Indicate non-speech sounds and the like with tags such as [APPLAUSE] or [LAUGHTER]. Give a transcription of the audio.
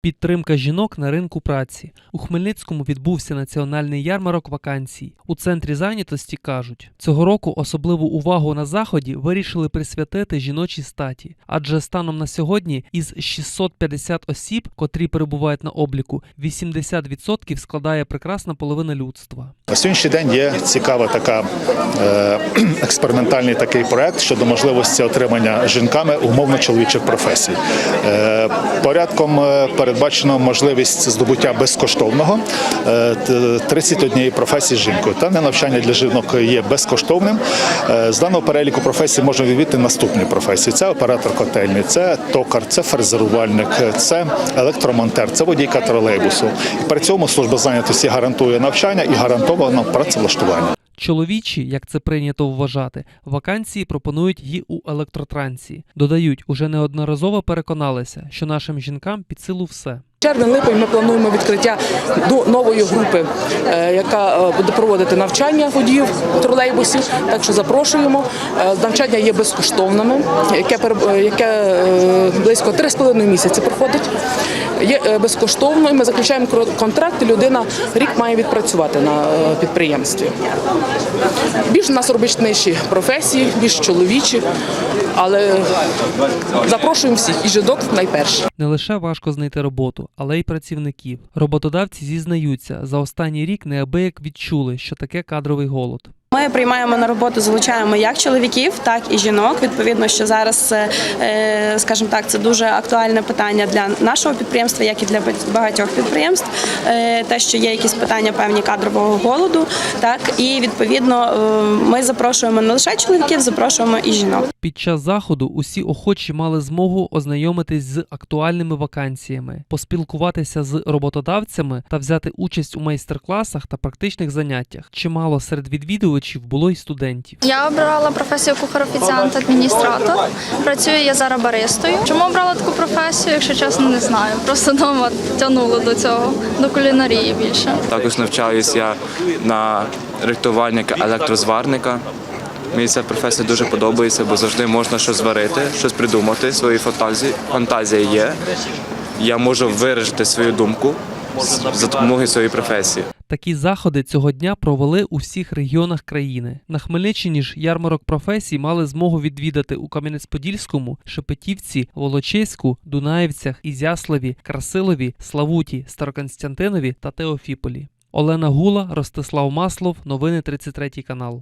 Підтримка жінок на ринку праці. У Хмельницькому відбувся національний ярмарок вакансій. У центрі зайнятості кажуть, цього року особливу увагу на заході вирішили присвятити жіночій статі, адже станом на сьогодні із 650 осіб, котрі перебувають на обліку, 80% складає прекрасна половина людства. На сьогоднішній день є цікава така е, [CLEARS THROAT] експериментальний такий проект щодо можливості отримання жінками умовно чоловічих професій. Е, порядком е, передбачено можливість здобуття безкоштовного е, т- 31 професії з жінкою. Дане навчання для жінок є безкоштовним. Е, з даного переліку професій можна відвідати наступні професії: це оператор котельні, це токар, це фрезерувальник, це електромонтер, це водійка тролейбусу. І при цьому служба зайнятості гарантує навчання і гарантовано працевлаштування. Чоловічі, як це прийнято вважати, вакансії пропонують і у електротрансі. Додають, уже неодноразово переконалися, що нашим жінкам під силу все. Червень-липень ми плануємо відкриття нової групи, е, яка е, буде проводити навчання водіїв тролейбусів. Так що запрошуємо. Е, Навчання є безкоштовними, яке яке близько 3,5 місяці проходить. Є безкоштовно. і Ми заключаємо контракт. і Людина рік має відпрацювати на підприємстві. Більш у нас робітничі професії, більш чоловічі, але запрошуємо всіх і жінок найперше. Не лише важко знайти роботу, але й працівників. Роботодавці зізнаються, за останній рік неабияк відчули, що таке кадровий голод. Ми приймаємо на роботу, залучаємо як чоловіків, так і жінок. Відповідно, що зараз, е, скажімо так, це дуже актуальне питання для нашого підприємства, як і для багатьох підприємств. Е, Те, що є якісь питання певні кадрового голоду, так і відповідно е, ми запрошуємо не лише чоловіків, запрошуємо і жінок. Під час заходу усі охочі мали змогу ознайомитись з актуальними вакансіями, поспілкуватися з роботодавцями та взяти участь у майстер-класах та практичних заняттях. Чимало серед відвідувачів було й студентів. Я обрала професію кухар-офіціант адміністратор. Працюю я зараз баристою. Чому обрала таку професію, якщо чесно, не знаю. Просто вдома тягнуло до цього, до кулінарії більше. Також навчаюсь я на рихтувальника електрозварника. Мені ця професія дуже подобається, бо завжди можна щось зварити, щось придумати, свої фантазії. Фантазія є. Я можу виражити свою думку за допомогою своєї професії. Такі заходи цього дня провели у всіх регіонах країни. На Хмельниччині ж ярмарок професій мали змогу відвідати у Кам'янець-Подільському, Шепетівці, Волочиську, Дунаївцях, Ізяславі, Красилові, Славуті, Староконстянтинові та Теофіполі. Олена Гула, Ростислав Маслов, новини 33 канал.